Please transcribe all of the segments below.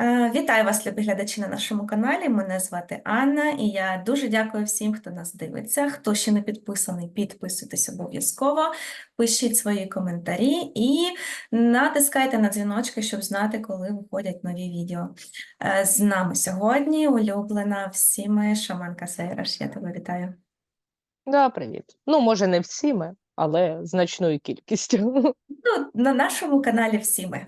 Е, Вітаю вас, любі глядачі на нашому каналі. Мене звати Анна, і я дуже дякую всім, хто нас дивиться. Хто ще не підписаний, підписуйтесь обов'язково, пишіть свої коментарі і натискайте на дзвіночки, щоб знати, коли виходять нові відео. Е, З нами сьогодні улюблена всіми шаманка Сейраш. Я тебе вітаю. Да, привіт. Ну, може, не всіми, але значною кількістю. Ну, на нашому каналі всі ми.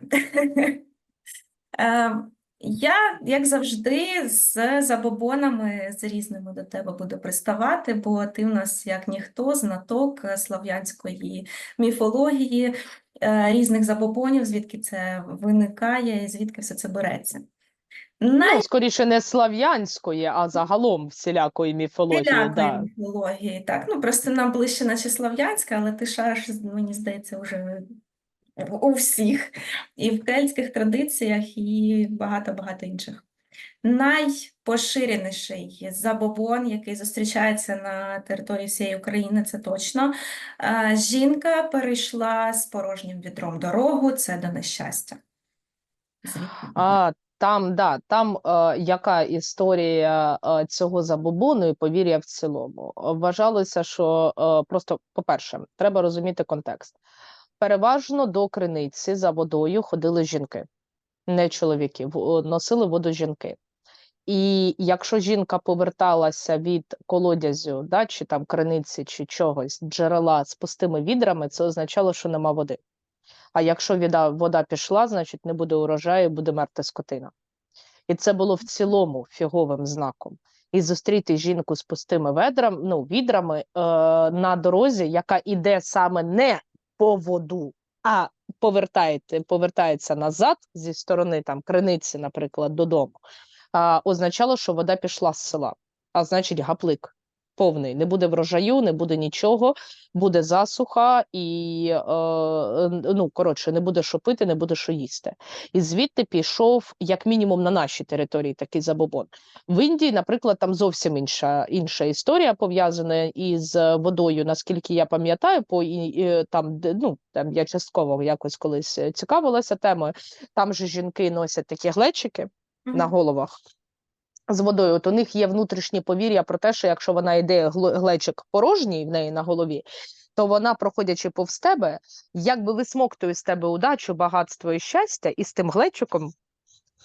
Я, як завжди, з забобонами з різними до тебе буду приставати, бо ти в нас, як ніхто, знаток е, слав'янської міфології, е, різних забобонів, звідки це виникає і звідки все це береться. Най- Ну, скоріше, не слав'янської, а загалом всілякої міфології. Всілякої Да. міфології, так. Ну, просто нам ближче, наче слав'янська, але ти шариш, мені здається, вже у всіх. І в кельтських традиціях, і багато-багато інших. Найпоширеніший забобон, який зустрічається на території всієї України, це точно. Е, Жінка перейшла з порожнім відром дорогу, це до нещастя. А, там, да, там е, яка історія е, цього забобону і повір'я в цілому? Вважалося, що е, просто, по-перше, треба розуміти контекст. Переважно до криниці за водою ходили жінки, не чоловіки, носили воду жінки. І якщо жінка поверталася від колодязю, да, чи там криниці, чи чогось, джерела з пустими відрами, це означало, що нема води. А якщо вода, вода пішла, значить не буде урожаю, буде мерти скотина. І це було в цілому фіговим знаком. І зустріти жінку з пустими ведрам, ну, відрами е, на дорозі, яка іде саме не по воду, а повертаєте, повертається назад зі сторони там криниці, наприклад, додому, а, означало, що вода пішла з села, а значить, гаплик повний. Не буде врожаю, не буде нічого, буде засуха, і е, ну, коротше, не буде що пити, не буде що їсти. І звідти пішов, як мінімум, на нашій території такий забобон. В Індії, наприклад, там зовсім інша, інша історія пов'язана із водою, наскільки я пам'ятаю, по і, і, там, де, ну, там я частково якось колись е, цікавилася темою. Там же жінки носять такі глечики на головах. З водою, от у них є внутрішнє повір'я про те, що якщо вона йде глечик порожній в неї на голові, то вона, проходячи повз тебе, якби висмоктує з тебе удачу, багатство і щастя, і з тим глечиком,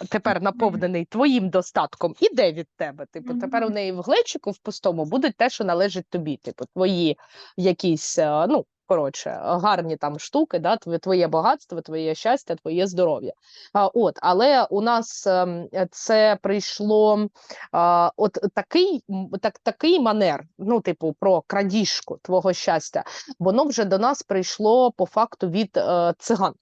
тепер наповнений твоїм достатком, іде від тебе. Типу, тепер у неї в глечику в пустому буде те, що належить тобі. Типу, твої якісь, е, ну. Коротше, гарні там штуки, да, твоє, багатство, твоє щастя, твоє здоров'я. А, от, але у нас ем, це прийшло от такий, так, такий манер, ну, типу, про крадіжку твого щастя, воно вже до нас прийшло по факту від е, циган.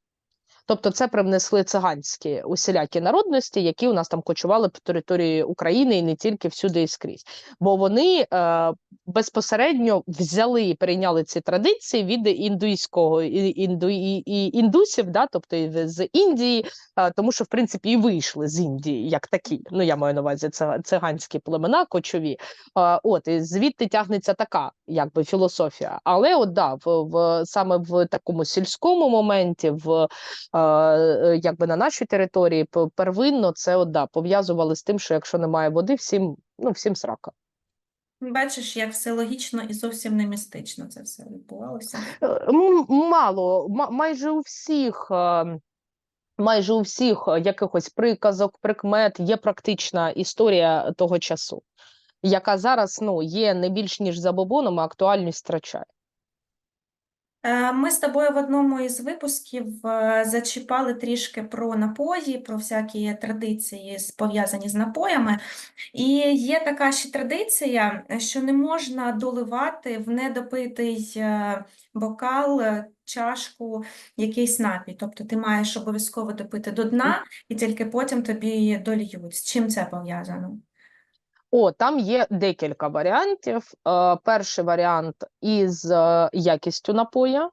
Тобто це привнесли циганські усілякі народності, які у нас там кочували по території України і не тільки всюди і скрізь. Бо вони е, безпосередньо взяли і прийняли ці традиції від індуїзького і- інду, і, і індусів, да, тобто з Індії, е, тому що в принципі і вийшли з Індії як такі. Ну я маю на увазі циганські племена кочові. Е, от і звідти тягнеться така, якби філософія. Але от да, в, в саме в такому сільському моменті, в якби на нашій території, первинно це от, да, пов'язували з тим, що якщо немає води, всім ну всім срака. Бачиш, як все логічно і зовсім не містично це все відбувалося. Е, Мало, ма- майже у всіх. е, Майже у всіх е, якихось приказок, прикмет є практична історія того часу, яка зараз ну, є не більш ніж забобоном, а актуальність втрачає. Е, Ми з тобою в одному із випусків е, зачіпали трішки про напої, про всякі традиції пов'язані з напоями. І є така ще традиція, що не можна доливати в недопитий е, бокал, чашку, якийсь напій. Тобто ти маєш обов'язково допити до дна, і тільки потім тобі дольють. З чим це пов'язано? О, там є декілька варіантів. Е, перший варіант із е, якістю напоя.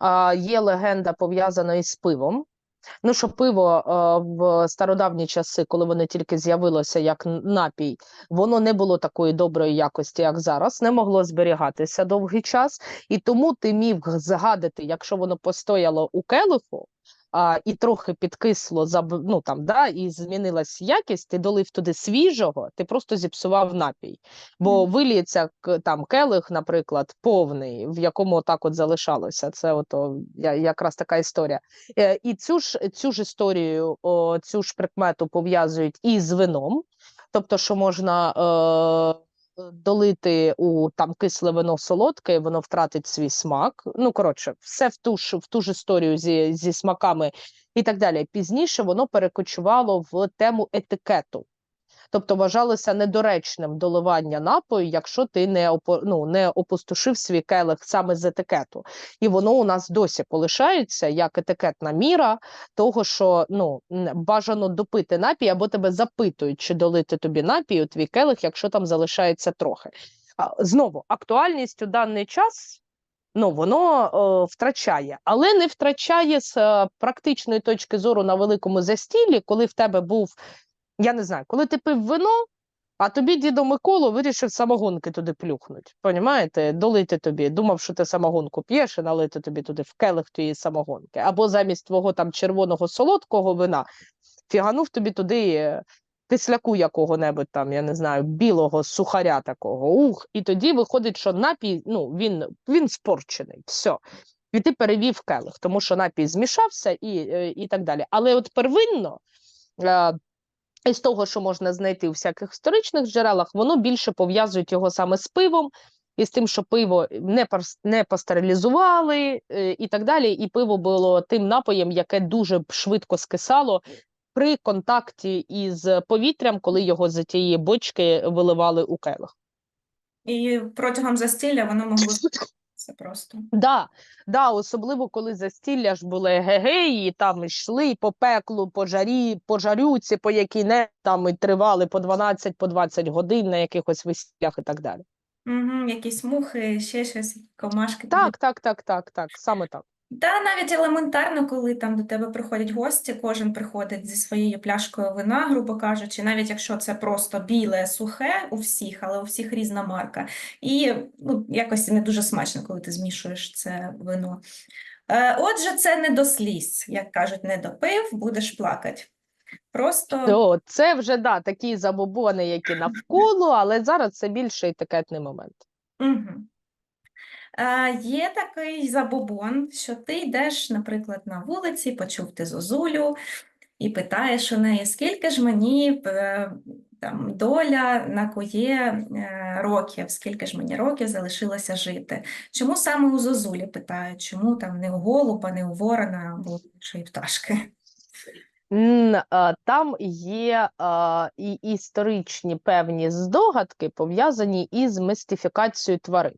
Е, є легенда пов'язана із пивом. Ну, що пиво в стародавні часи, коли воно тільки з'явилося як напій, воно не було такої доброї якості, як зараз, не могло зберігатися довгий час, і тому ти міг згадати, якщо воно постояло у келиху, а, і трохи підкисло, заб- ну, там, да, і змінилась якість, ти долив туди свіжого, ти просто зіпсував напій. Бо виліється там келих, наприклад, повний, в якому так от залишалося. Це ото я, якраз така історія. Е, і цю ж, цю ж історію, о, цю ж прикмету пов'язують і з вином, тобто, що можна е, долити у там кисле вино солодке, воно втратить свій смак. Ну, коротше, все в ту ж, в ту ж історію зі, зі смаками і так далі. Пізніше воно перекочувало в тему етикету. Тобто вважалося недоречним доливання напою, якщо ти не опо, ну, не опустошив свій келих саме з етикету. І воно у нас досі полишається як етикетна міра того, що ну бажано допити напій, або тебе запитують, чи долити тобі напій у твій келих, якщо там залишається трохи. Знову актуальність у даний час. Ну, воно е, втрачає, але не втрачає з е, практичної точки зору на великому застіллі, коли в тебе був я не знаю, коли ти пив вино, а тобі дідо Миколу вирішив самогонки туди плюхнуть. Понімаєте? Долити тобі. Думав, що ти самогонку п'єш і налити тобі туди в келих тієї самогонки. Або замість твого там червоного солодкого вина фіганув тобі туди е, кисляку якого-небудь там, я не знаю, білого сухаря такого. Ух, і тоді виходить, що напій, ну, він, він спорчений. Все. І ти перевів келих, тому що напій змішався і, е, і так далі. Але от первинно. Із того, що можна знайти у всяких історичних джерелах, воно більше пов'язують його саме з пивом, і з тим, що пиво не пас- не пастерилізували е, і так далі. І пиво було тим напоєм, яке дуже швидко скисало при контакті із повітрям, коли його з тієї бочки виливали у келих. І протягом застілля воно могло це просто. Да, да, особливо коли застілля ж були гегеї, і там йшли по пеклу, по жарі, по жарюці, по якій не там і тривали по 12, по 20 годин на якихось весіллях і так далі. Угу, якісь мухи, ще щось, комашки. Так, так, так, так, так, саме так. Та навіть елементарно, коли там до тебе приходять гості, кожен приходить зі своєю пляшкою вина, грубо кажучи, навіть якщо це просто біле, сухе у всіх, але у всіх різна марка. І ну, якось не дуже смачно, коли ти змішуєш це вино. Е, Отже, це не до сліз, як кажуть, не допив, будеш плакати. Просто То це вже да, такі забобони, які навколо, але зараз це більше етикетний момент. Угу. Е, є такий забобон, що ти йдеш, наприклад, на вулиці, почув ти зозулю і питаєш у неї, скільки ж мені е, там, доля накує е, років, скільки ж мені років залишилося жити. Чому саме у зозулі питають, чому там не у голуба, не у ворона або іншої пташки? Там є а, і історичні певні здогадки, пов'язані із мистифікацією тварин.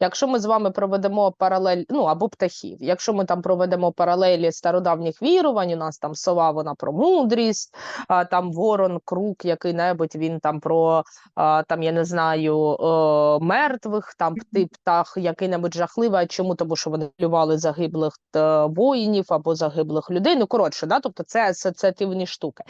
Якщо ми з вами проведемо паралель, ну або птахів, якщо ми там проведемо паралелі стародавніх вірувань, у нас там сова, вона про мудрість, а там ворон, крук, який-небудь він там про а, там, я не знаю, е, мертвих, там пти, птах, який-небудь жахливий. Чому? Тому що вони полювали загиблих е, воїнів або загиблих людей. Ну коротше, да, тобто це асоціативні штуки.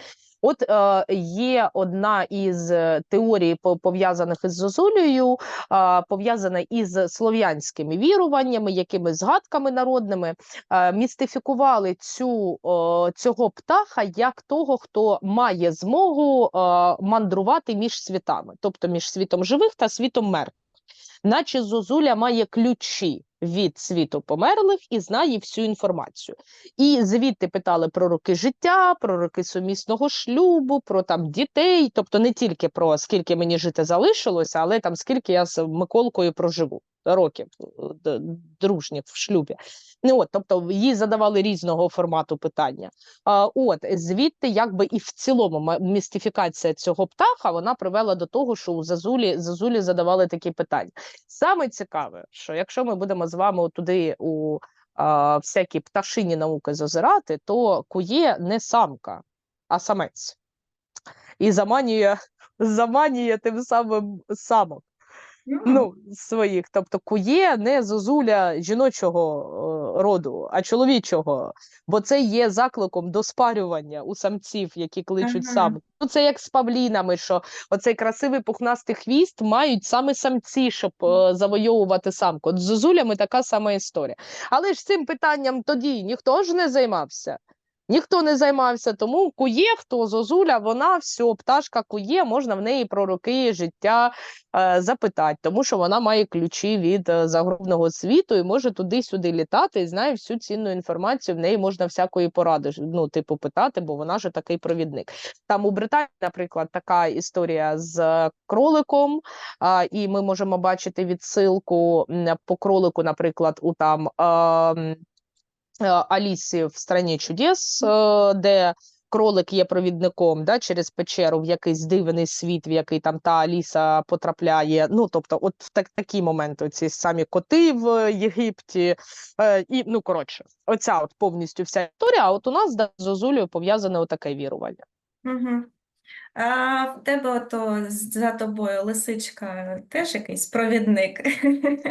От е, є одна із е, теорій, пов'язаних із Зозулею, а, пов'язана із слов'янськими віруваннями, якими згадками народними, е, містифікували цю, о, цього птаха як того, хто має змогу е, мандрувати між світами, тобто між світом живих та світом мертвих. Наче Зозуля має ключі від світу померлих і знає всю інформацію. І звідти питали про роки життя, про роки сумісного шлюбу, про там дітей, тобто не тільки про скільки мені жити залишилося, але там скільки я з Миколкою проживу років е, дружніх в шлюбі. Ну, от, тобто їй задавали різного формату питання. А, от звідти, якби і в цілому містифікація цього птаха вона привела до того, що у Зазулі Зазулі задавали такі питання. Саме цікаве, що якщо ми будемо з вами туди у а, всякі пташині науки зазирати, то кує не самка, а самець. І заманює, заманює тим самим самок ну, своїх. Тобто кує не зозуля жіночого е, роду, а чоловічого, бо це є закликом до спарювання у самців, які кличуть Ага. самок. Ну, це як з павлінами, що оцей красивий пухнастий хвіст мають саме самці, щоб е, завойовувати самку. От з зозулями така сама історія. Але ж цим питанням тоді ніхто ж не займався. Ніхто не займався, тому кує хто зозуля, вона все, пташка кує, можна в неї про роки життя е, запитати, тому що вона має ключі від е, загробного світу і може туди-сюди літати і знає всю цінну інформацію. В неї можна всякої поради ну, типу, питати, бо вона ж такий провідник. Там у Британії, наприклад, така історія з кроликом, а, і ми можемо бачити відсилку по кролику, наприклад, у там. Е, Алісі в страні чудес, е, де кролик є провідником да, через печеру в якийсь дивний світ, в який там та Аліса потрапляє. Ну, тобто, от в так, такі моменти, ці самі коти в Єгипті. Е, і, ну, коротше, оця от повністю вся історія. А от у нас да, з Зозулею пов'язане отаке вірування. Угу. А в тебе ото за тобою лисичка теж якийсь провідник?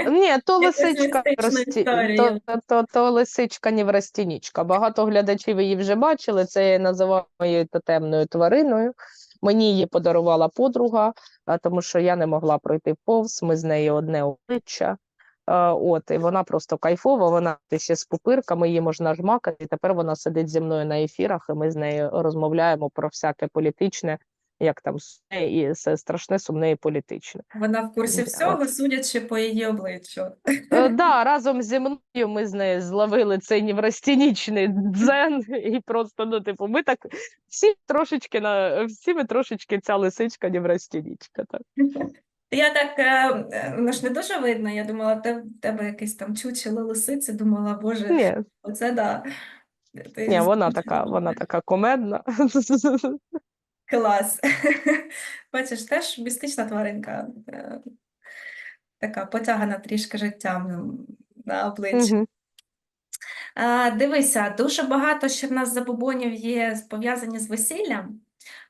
Ні, то лисичка рості... то, то, то лисичка неврастінічка. Багато глядачів її вже бачили. Це я називаю моєю тотемною твариною. Мені її подарувала подруга, тому що я не могла пройти повз. Ми з нею одне обличчя. А, От, і вона просто кайфова, вона ще з пупирками, її можна жмакати. І тепер вона сидить зі мною на ефірах, і ми з нею розмовляємо про всяке політичне, як там сумне і все страшне, сумне і політичне. Вона в курсі всього, судячи по її обличчю. Е, Да, разом зі мною ми з нею зловили цей неврастінічний дзен, і просто, ну, типу, ми так всі трошечки на всі ми трошечки ця лисичка неврастінічка. Так. Я так, е, ж не дуже видно, я думала, в тебе, якесь там чучело лисиці, думала, боже, Ні, оце да. Ти ні, вона така, вона така комедна. Клас. Бачиш, теж містична тваринка. е, Така потягана трішки життям на обличчі. А, дивися, дуже багато ще в нас забобонів є пов'язані з весіллям.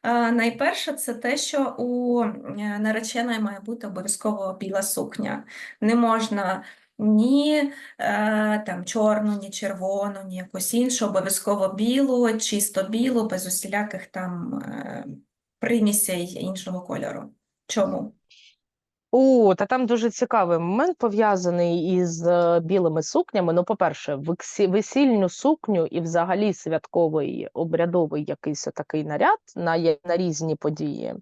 А, найперше, це те, що у е, нареченої має бути обов'язково біла сукня. Не можна ні е, там, чорну, ні червону, ні якусь іншу, обов'язково білу, чисто білу, без усіляких там е, примісей іншого кольору. Чому? О, та там дуже цікавий момент пов'язаний із е, білими сукнями. Ну, по-перше, вексі- весільну сукню і взагалі святковий обрядовий якийсь такий наряд на, на різні події.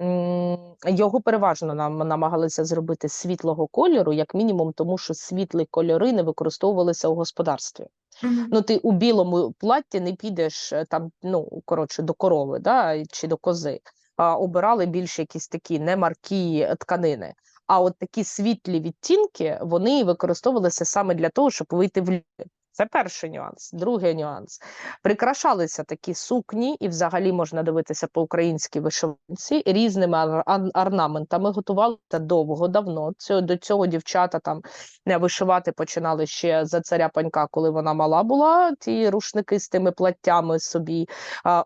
м, Його переважно нам намагалися зробити світлого кольору, як мінімум, тому що світлі кольори не використовувалися у господарстві. Мгм. Ну, ти у білому платті не підеш е, там, ну, коротше, до корови, да, чи до кози, обирали більш якісь такі немаркі тканини. А от такі світлі відтінки вони використовувалися саме для того, щоб вийти в люди. Це перший нюанс. Другий нюанс. Прикрашалися такі сукні, і взагалі можна дивитися по українській вишиванці різними орнаментами. Готувалися довго, давно. До цього дівчата там не вишивати починали ще за царя панька, коли вона мала була. Ті рушники з тими платтями собі.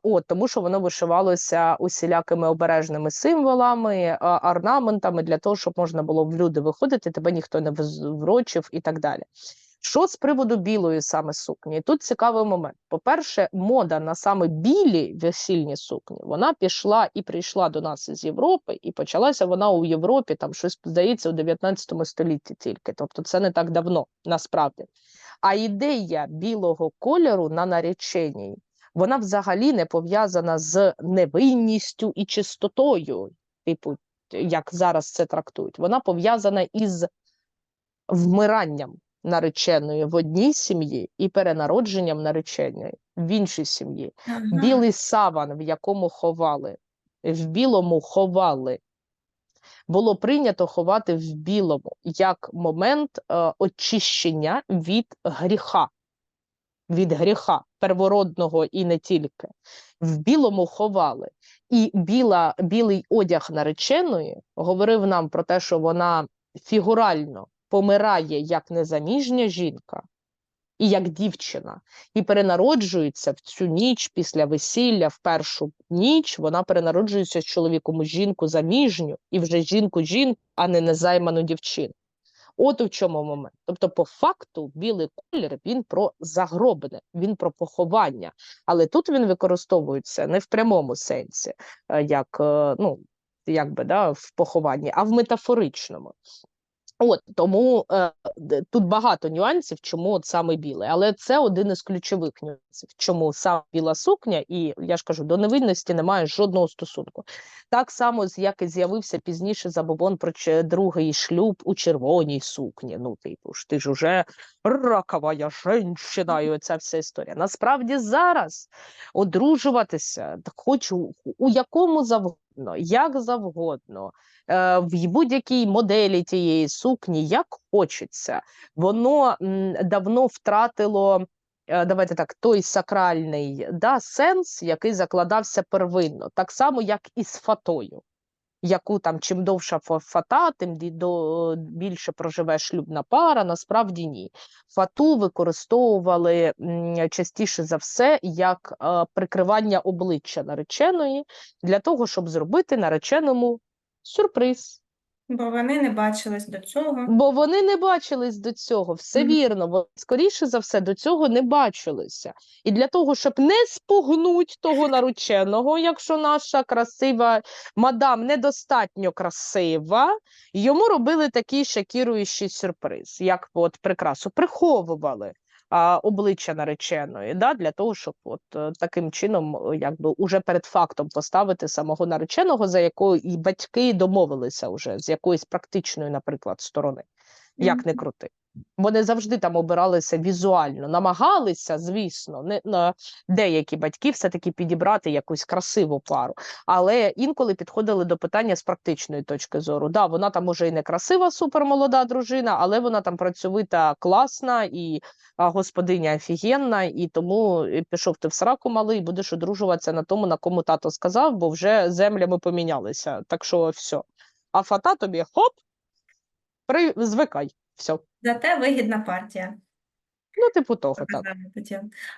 От тому, що воно вишивалося усілякими обережними символами, орнаментами для того, щоб можна було в люди виходити, тебе ніхто не врочив і так далі. Що з приводу білої саме сукні? Тут цікавий момент. По-перше, мода на саме білі весільні сукні, вона пішла і прийшла до нас із Європи, і почалася вона у Європі, там щось здається, у 19 столітті тільки. Тобто це не так давно, насправді. А ідея білого кольору на нареченій, вона взагалі не пов'язана з невинністю і чистотою, типу, як зараз це трактують. Вона пов'язана із вмиранням нареченої в одній сім'ї і перенародженням нареченої в іншій сім'ї. Ага. Білий саван, в якому ховали, в білому ховали. Було прийнято ховати в білому як момент е, очищення від гріха, від гріха первородного і не тільки. В білому ховали. І біла, білий одяг нареченої говорив нам про те, що вона фігурально помирає як незаміжня жінка і як дівчина, і перенароджується в цю ніч після весілля, в першу ніч вона перенароджується з чоловіком жінку заміжню, і вже жінку жінку, а не незайману дівчину. От у чому момент. Тобто, по факту, білий колір він про загробне, він про поховання. Але тут він використовується не в прямому сенсі, е, як, е, ну, якби, да, в похованні, а в метафоричному. От тому е, тут багато нюансів, чому от саме біле, але це один із ключових нюансів, чому саме біла сукня, і я ж кажу, до невинності немає жодного стосунку. Так само, як і з'явився пізніше забобон про другий шлюб у червоній сукні. Ну, типу ж ти ж уже раковая женщина, і оця вся історія. Насправді зараз одружуватися так хочу у якому завгодно, як завгодно е, в будь-якій моделі тієї сукні, як хочеться, воно давно втратило. е, Давайте так, той сакральний да, сенс, який закладався первинно, так само, як і з фатою, яку там чим довша фата, тим ді- більше проживе шлюбна пара. Насправді ні. Фату використовували частіше за все як е, прикривання обличчя нареченої для того, щоб зробити нареченому сюрприз. Бо вони не бачились до цього. Бо вони не бачились до цього, все Мгм. вірно, бо скоріше за все до цього не бачилися. І для того, щоб не спугнуть того нареченого, якщо наша красива мадам недостатньо красива, йому робили такий шокіруючий сюрприз, як от прикрасу приховували. А, обличчя нареченої, да, для того, щоб от е, таким чином, е, якби уже перед фактом поставити самого нареченого, за якою і батьки домовилися вже з якоїсь практичної, наприклад, сторони, як не крути. Вони завжди там обиралися візуально, намагалися, звісно, не на деякі батьки все-таки підібрати якусь красиву пару, але інколи підходили до питання з практичної точки зору. Да, вона там може і не красива, супермолода дружина, але вона там працьовита, класна і господиня офігенна, і тому е, пішов ти в сраку малий, будеш одружуватися на тому, на кому тато сказав, бо вже землями помінялися. Так що все. А фата тобі хоп, при... звикай. Все. Зате вигідна партія. Ну, типу того, так.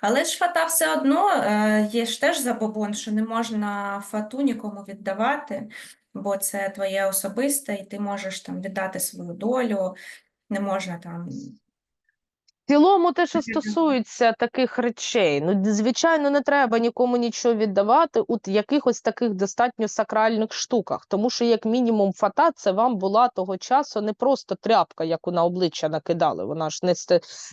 Але ж фата все одно е, є ж теж забобон, що не можна фату нікому віддавати, бо це твоє особисте, і ти можеш там віддати свою долю, не можна там. В цілому, те, що стосується таких речей, ну звичайно, не треба нікому нічого віддавати у якихось таких достатньо сакральних штуках, тому що, як мінімум, фата це вам була того часу не просто тряпка, яку на обличчя накидали. Вона ж не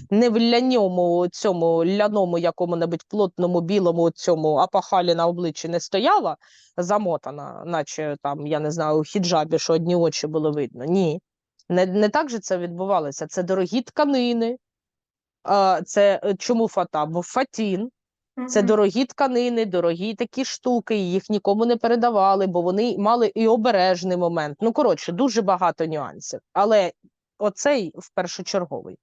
не в ляньому цьому ляному якому-небудь плотному білому цьому апахалі на обличчі не стояла замотана, наче там, я не знаю, у хіджабі, що одні очі було видно. Ні. Не, не так же це відбувалося. Це дорогі тканини. Це е, чому фата? Бо фатін це дорогі тканини, дорогі такі штуки, їх нікому не передавали, бо вони мали і обережний момент. Ну, коротше, дуже багато нюансів. Але оцей в першочерговий.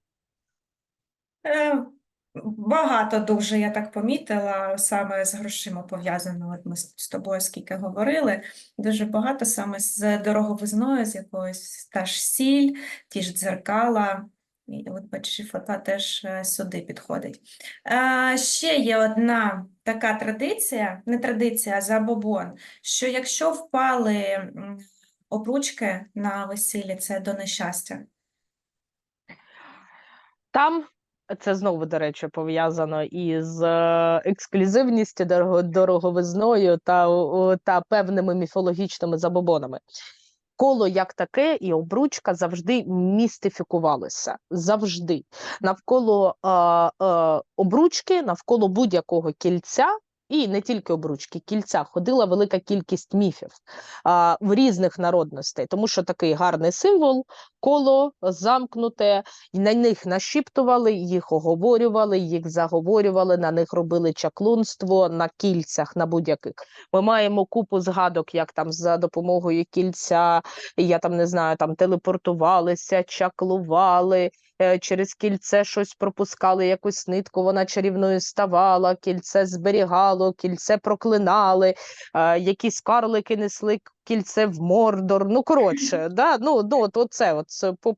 Е, Багато дуже, я так помітила, саме з грошима пов'язано. От ми з тобою скільки говорили, дуже багато саме з дороговизною, з якоюсь та ж сіль, ті ж дзеркала. От бачиш, фата теж е, сюди підходить. Е, ще є одна така традиція, не традиція, а забобон, що якщо впали обручки на весіллі, це до нещастя. Там це знову, до речі, пов'язано із е, ексклюзивністю, дороговизною та, та певними міфологічними забобонами. Коло як таке і обручка завжди містифікувалися. Завжди. Навколо е, е, обручки, навколо будь-якого кільця, і не тільки обручки, кільця ходила велика кількість міфів а, в різних народностей, тому що такий гарний символ, коло замкнуте, і на них нашіптували, їх оговорювали, їх заговорювали, на них робили чаклунство на кільцях, на будь-яких. Ми маємо купу згадок, як там за допомогою кільця, я там не знаю, там телепортувалися, чаклували. Е, Через кільце щось пропускали, якусь нитку, вона чарівною ставала, кільце зберігало, кільце проклинали, е, якісь карлики несли кільце в Мордор. Ну, коротше, да? ну, ну, от, оце от,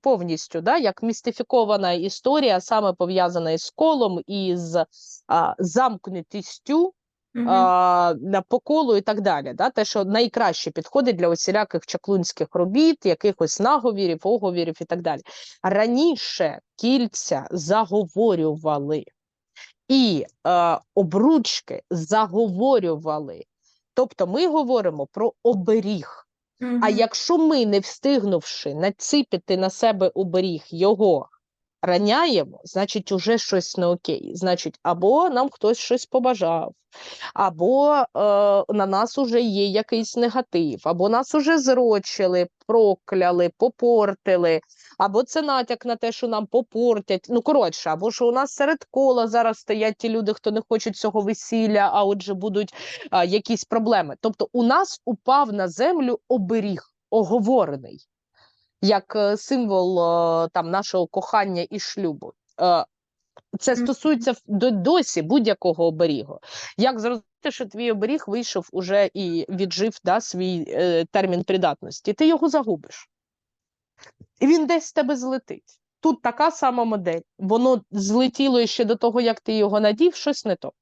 повністю, да? як містифікована історія, саме пов'язана із колом і з а, замкнутістю А, на по колу і так далі. Да? Те, що найкраще підходить для усіляких чаклунських робіт, якихось наговірів, оговірів і так далі. Раніше кільця заговорювали, і е, обручки заговорювали. Тобто ми говоримо про оберіг. А якщо ми, не встигнувши націпити на себе оберіг його раняємо, значить, уже щось не окей. Значить, або нам хтось щось побажав, або е, на нас уже є якийсь негатив, або нас уже зрочили, прокляли, попортили, або це натяк на те, що нам попортять. Ну, коротше, або що у нас серед кола зараз стоять ті люди, хто не хочуть цього весілля, а отже будуть а, якісь проблеми. Тобто, у нас упав на землю оберіг, оговорений, як е, символ е, там нашого кохання і шлюбу. Е, Це стосується до досі будь-якого оберігу. Як зрозуміти, що твій оберіг вийшов уже і віджив да, свій е, термін придатності, ти його загубиш. І він десь з тебе злетить. Тут така сама модель. Воно злетіло ще до того, як ти його надів, щось не то.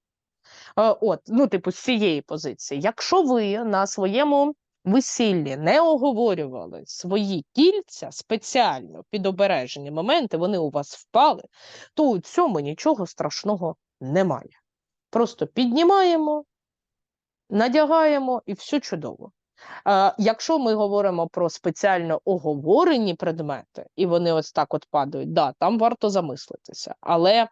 Е, От, ну, типу, з цієї позиції. Якщо ви на своєму весіллі не оговорювали свої кільця спеціально під обережені моменти, вони у вас впали, то у цьому нічого страшного немає. Просто піднімаємо, надягаємо і все чудово. Якщо ми говоримо про спеціально оговорені предмети, і вони ось так от падають, да, там варто замислитися. Але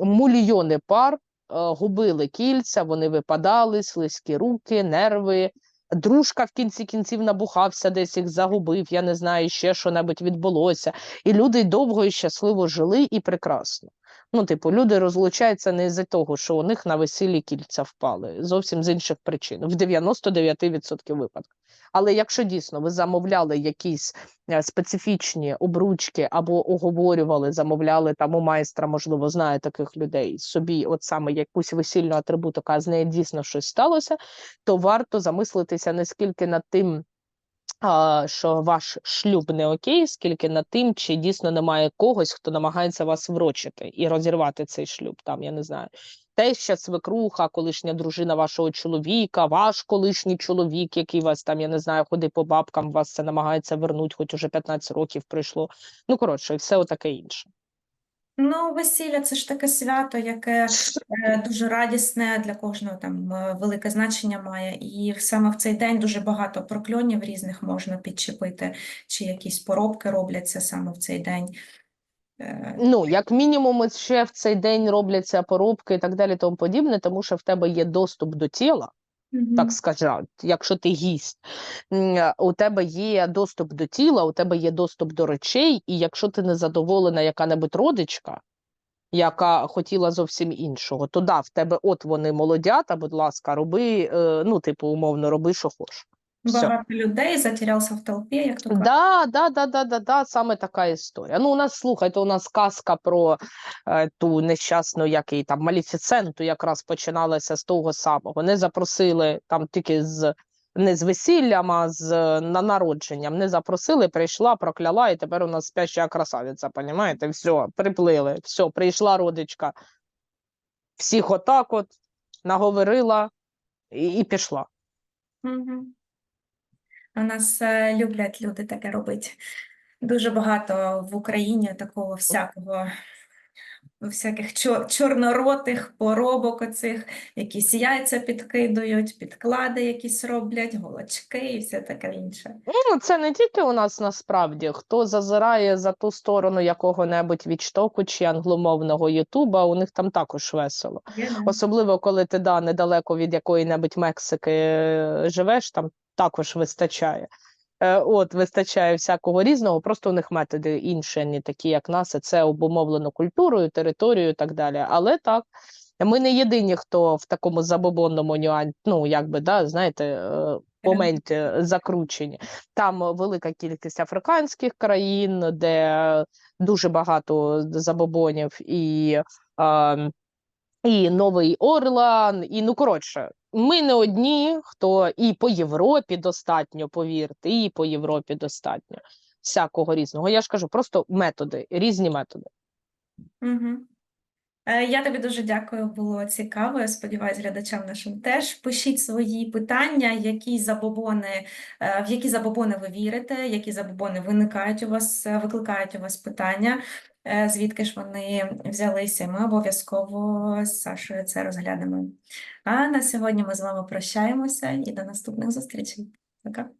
мільйони пар е, губили кільця, вони випадали, слизькі руки, нерви. Дружка в кінці кінців набухався, десь їх загубив, я не знаю, ще що-небудь відбулося. І люди довго і щасливо жили і прекрасно. Ну, типу, люди розлучаються не з-за того, що у них на весіллі кільця впали, зовсім з інших причин, в 99% випадків. Але якщо дійсно ви замовляли якісь е, специфічні обручки або оговорювали, замовляли там у майстра, можливо, знає таких людей собі, от саме якусь весільну атрибутику, а з нею дійсно щось сталося, то варто замислитися не скільки над тим, що ваш шлюб не окей, скільки над тим, чи дійсно немає когось, хто намагається вас врочити і розірвати цей шлюб. Там я не знаю. Теща, свекруха, колишня дружина вашого чоловіка, ваш колишній чоловік, який вас там, я не знаю, ходить по бабкам, вас це намагається вернуть, хоч уже 15 років пройшло. Ну, коротше, і все таке інше. Ну, весілля це ж таке свято, яке е, дуже радісне для кожного там е, велике значення має. І саме в цей день дуже багато прокльонів різних можна підчепити, чи якісь поробки робляться саме в цей день. Е, Ну, як мінімум, ще в цей день робляться поробки і так далі, тому подібне, тому що в тебе є доступ до тіла. Так мгм. якщо ти гість, у тебе є доступ до тіла, у тебе є доступ до речей, і якщо ти не задоволена яка-небудь родичка, яка хотіла зовсім іншого, то да, в тебе от вони молодята, будь ласка, роби, е, ну, типу, умовно, роби, що хочеш. Все. Багато людей затерявся в толпі, як то кажуть. Да, да, да, да, да, да, саме така історія. Ну, у нас, слухайте, у нас казка про е, ту нещасну, як її там, Маліфіценту якраз починалася з того самого. Не запросили там тільки з не з весіллям, а з на народженням. Не запросили, прийшла, прокляла, і тепер у нас спяща красавиця, понімаєте? Все, приплили, все, прийшла родичка. Всіх отак от наговорила і, і пішла. Мгм. У нас е, люблять люди таке робити. Дуже багато в Україні такого всякого, всяких чор- чорноротих поробок оцих, якісь яйця підкидують, підклади якісь роблять, голочки і все таке інше. Ну, це не тільки у нас насправді. Хто зазирає за ту сторону якого-небудь відштовху чи англомовного Ютуба, у них там також весело. Да? Особливо, коли ти да, недалеко від якої-небудь Мексики е, живеш, там також вистачає. Е, От, вистачає всякого різного, просто у них методи інші, не такі, як нас, і це обумовлено культурою, територією і так далі. Але так, ми не єдині, хто в такому забобонному нюансі, ну, якби, да, знаєте, е, моменті закручені. Там велика кількість африканських країн, де дуже багато забобонів, і, е, і Новий Орлан, і ну коротше, ми не одні, хто і по Європі достатньо, повірте, і по Європі достатньо всякого різного. Я ж кажу, просто методи, різні методи. Угу. Я тобі дуже дякую, було цікаво. Я сподіваюся, глядачам нашим теж. Пишіть свої питання, які забобони, е, в які забобони ви вірите, які забобони виникають у вас, е, викликають у вас питання, звідки ж вони взялися. Ми обов'язково з Сашою це розглянемо. А на сьогодні ми з вами прощаємося і до наступних зустрічей. Пока.